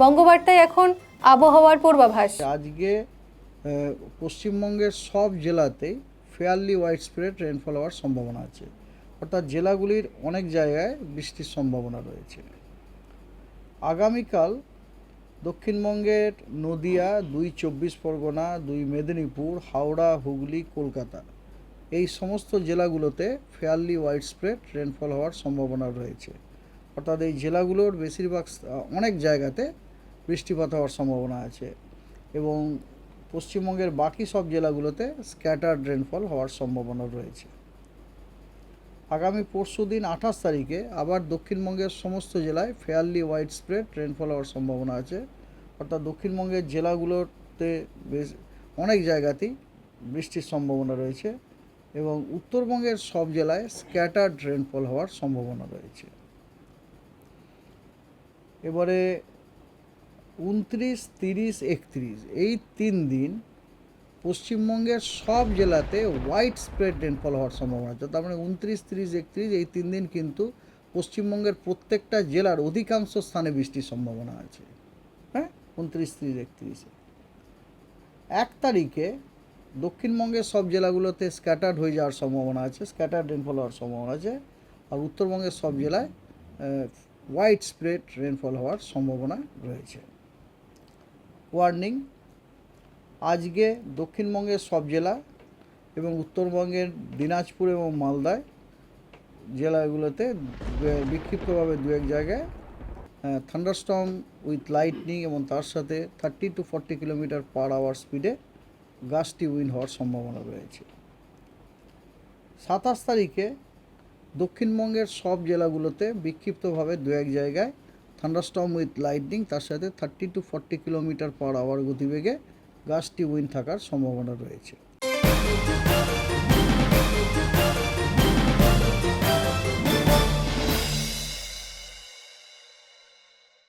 বঙ্গবার্তায় এখন আবহাওয়ার পূর্বাভাস। আজকে পশ্চিমবঙ্গের সব জেলাতেই ফেয়ারলি ওয়াইড স্প্রেড রেনফল হওয়ার সম্ভাবনা আছে। অর্থাৎ জেলাগুলির অনেক জায়গায় বৃষ্টির সম্ভাবনা রয়েছে। আগামীকাল দক্ষিণবঙ্গের নদিয়া, দুই চব্বিশ পরগনা, দুই মেদিনীপুর, হাওড়া, হুগলি, কলকাতা, এই সমস্ত জেলাগুলোতে ফেয়ারলি ওয়াইড স্প্রেড রেনফল হওয়ার সম্ভাবনা রয়েছে। অর্থাৎ এই জেলাগুলোর বেশিরভাগ অনেক জায়গাতে বৃষ্টিপাত হওয়ার সম্ভাবনা আছে এবং পশ্চিমবঙ্গের বাকি সব জেলাগুলোতে স্ক্যাটার্ড রেনফল হওয়ার সম্ভাবনা রয়েছে। আগামী পরশু দিন আঠাশ তারিখে আবার দক্ষিণবঙ্গের সমস্ত জেলায় ফেয়ারলি হোয়াইট স্প্রেড রেনফল হওয়ার সম্ভাবনা আছে। অর্থাৎ দক্ষিণবঙ্গের জেলাগুলোতে বেশ অনেক জায়গাতেই বৃষ্টির সম্ভাবনা রয়েছে এবং উত্তরবঙ্গের সব জেলায় স্ক্যাটার্ড রেনফল হওয়ার সম্ভাবনা রয়েছে। এবারে উনত্রিশ, তিরিশ, একত্রিশ, এই তিন দিন পশ্চিমবঙ্গের সব জেলাতে হোয়াইট স্প্রেড রেনফল হওয়ার সম্ভাবনা আছে। তার মানে উনত্রিশ, তিরিশ, একত্রিশ, এই তিন দিন কিন্তু পশ্চিমবঙ্গের প্রত্যেকটা জেলার অধিকাংশ স্থানে বৃষ্টির সম্ভাবনা আছে। হ্যাঁ? উনত্রিশ, তিরিশ, একত্রিশে এক তারিখে দক্ষিণবঙ্গের সব জেলাগুলোতে স্ক্যাটার্ড হয়ে যাওয়ার সম্ভাবনা আছে স্ক্যাটার্ড রেনফল হওয়ার সম্ভাবনা আছে। আর উত্তরবঙ্গের সব জেলায় হোয়াইট স্প্রেড রেনফল হওয়ার সম্ভাবনা রয়েছে। ওয়ার্নিং আজকে দক্ষিণবঙ্গের সব জেলা এবং উত্তরবঙ্গের দিনাজপুর এবং মালদায় জেলাগুলোতে বিক্ষিপ্তভাবে দু এক জায়গায় থান্ডারস্টর্ম উইথ লাইটনিং এবং তার সাথে thirty to forty kilometre per hour স্পিডে গাছটি উইন হওয়ার সম্ভাবনা রয়েছে। সাতাশ তারিখে দক্ষিণবঙ্গের সব জেলাগুলোতে বিক্ষিপ্তভাবে দু এক জায়গায় থান্ডারস্টম উইথ লাইটনিং তার সাথে thirty to forty kilometre per hour গতিবেগে গাছটি উইন থাকার সম্ভাবনা রয়েছে।